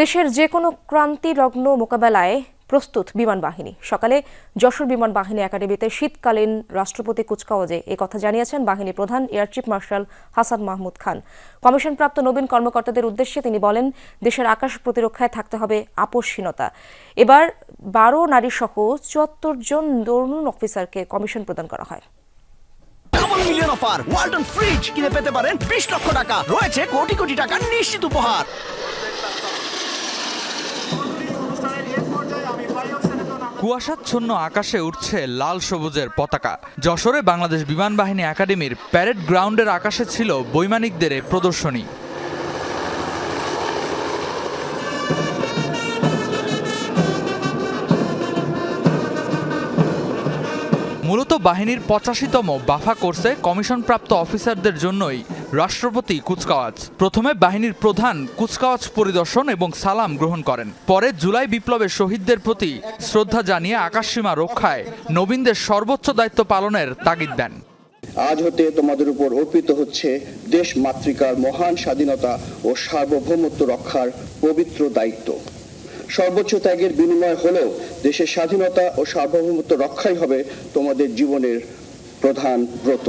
দেশের যে কোনো ক্রান্তি লগ্ন মোকাবেলায় প্রস্তুত বিমান বাহিনী। সকালে যশোর বিমান বাহিনী একাডেমিতে শীতকালীন রাষ্ট্রপতি কুচকাওয়াজে এ কথা জানিয়েছেন বাহিনী প্রধান air chief marshal Hasan Mahmud Khan. কমিশনপ্রাপ্ত নবীন কর্মকর্তাদের উদ্দেশ্যে তিনি বলেন, দেশের আকাশ প্রতিরক্ষায় থাকতে হবে আপসহীনতা। এবার বারো নারী সহ চুয়াত্তর জন তরুণ অফিসারকে কমিশন প্রদান করা হয়। মিলিয়ন অফার ফ্রিজ কিনে পেতে পারেন বিশ লক্ষ টাকা। রয়েছে কোটি কোটি টাকার নিশ্চিত উপহার। কুয়াশাচ্ছন্ন আকাশে উঠছে লাল সবুজের পতাকা। যশোরে বাংলাদেশ বিমান বাহিনী একাডেমির প্যারেড গ্রাউন্ডের আকাশে ছিল বৈমানিকদের প্রদর্শনী। মূলত বাহিনীর পঁচাশিতম বাফা কোর্সে কমিশনপ্রাপ্ত অফিসারদের জন্যই রাষ্ট্রপতি কুচকাওয়াজ। প্রথমে বাহিনীর প্রধান কুচকাওয়াজ পরিদর্শন এবং সালাম গ্রহণ করেন। পরে জুলাই বিপ্লবের শহীদদের প্রতি শ্রদ্ধা জানিয়ে আকাশসীমা রক্ষায় নবীনদের সর্বোচ্চ দায়িত্ব পালনের তাগিদ দেন। আজ হতে তোমাদের উপর অর্পিত হচ্ছে দেশ মাতৃকার মহান স্বাধীনতা ও সার্বভৌমত্ব রক্ষার পবিত্র দায়িত্ব। সর্বোচ্চ ত্যাগের বিনিময় হলেও দেশের স্বাধীনতা ও সার্বভৌমত্ব রক্ষাই হবে তোমাদের জীবনের প্রধান ব্রত।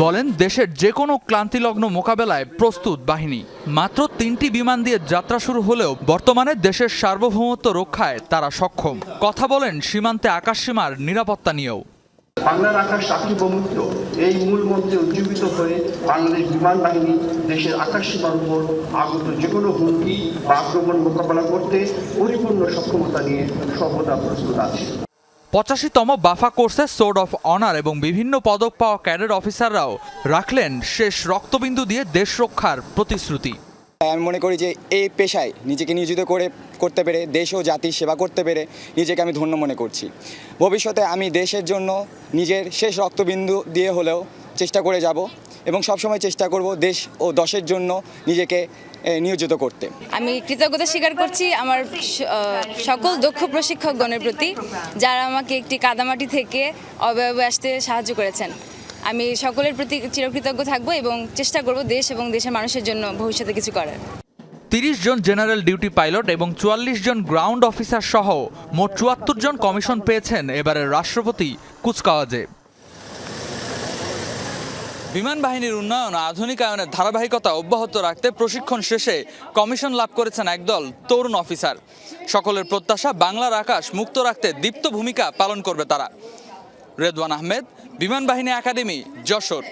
বলেন, দেশের যে কোনো ক্লান্তিলগ্ন মোকাবেলায় প্রস্তুত বাহিনী। মাত্র তিনটি বিমান দিয়ে যাত্রা শুরু হলেও বর্তমানে দেশের সার্বভৌমত্ব রক্ষায় তারা সক্ষম। কথা বলেন, সীমান্তে আকাশসীমার নিরাপত্তা নিয়েও। বাংলার আকাশ সাক্ষীবমুক্ত এই মূল মন্ত্রে উজ্জীবিত হয়ে বাংলাদেশ বিমান বাহিনী দেশের আকাশ সীমার উপর আগত যে কোনো হুমকি বা আক্রমণ মোকাবেলা করতে পরিপূর্ণ সক্ষমতা নিয়ে সর্বদা প্রস্তুত আছে। পঁচাশিতম বাফা কোর্সে সোর্ড অফ অনার এবং বিভিন্ন পদক পাওয়া ক্যাডেট অফিসাররাও রাখলেন শেষ রক্তবিন্দু দিয়ে দেশ রক্ষার প্রতিশ্রুতি। আমি মনে করি যে এই পেশায় নিজেকে নিয়োজিত করে, করতে পেরে, দেশ ও জাতির সেবা করতে পেরে নিজেকে আমি ধন্য মনে করছি। ভবিষ্যতে আমি দেশের জন্য নিজের শেষ রক্তবিন্দু দিয়ে হলেও চেষ্টা করে যাব। এবং সবসময় চেষ্টা করব দেশ ও দশের জন্য নিজেকে নিয়োজিত করতে। আমি কৃতজ্ঞতা স্বীকার করছি আমার সকল দক্ষ প্রশিক্ষকগণের প্রতি যারা আমাকে একটি কাদামাটি থেকে অবয়বে আসতে সাহায্য করেছেন। আমি সকলের প্রতি চিরকৃতজ্ঞ থাকব এবং চেষ্টা করব দেশ এবং দেশের মানুষের জন্য ভবিষ্যতে কিছু করার। তিরিশ জন জেনারেল ডিউটি পাইলট এবং চুয়াল্লিশ জন গ্রাউন্ড অফিসার সহ মোট চুয়াত্তর জন কমিশন পেয়েছেন এবারের রাষ্ট্রপতি কুচকাওয়াজে। বিমান বাহিনীর উন্নয়ন আধুনিকায়নের ধারাবাহিকতা অব্যাহত রাখতে প্রশিক্ষণ শেষে কমিশন লাভ করেছেন একদল তরুণ অফিসার। সকলের প্রত্যাশা, বাংলার আকাশ মুক্ত রাখতে দীপ্ত ভূমিকা পালন করবে তারা। রেদওয়ান আহমেদ, বিমান বাহিনী একাডেমি, যশোর।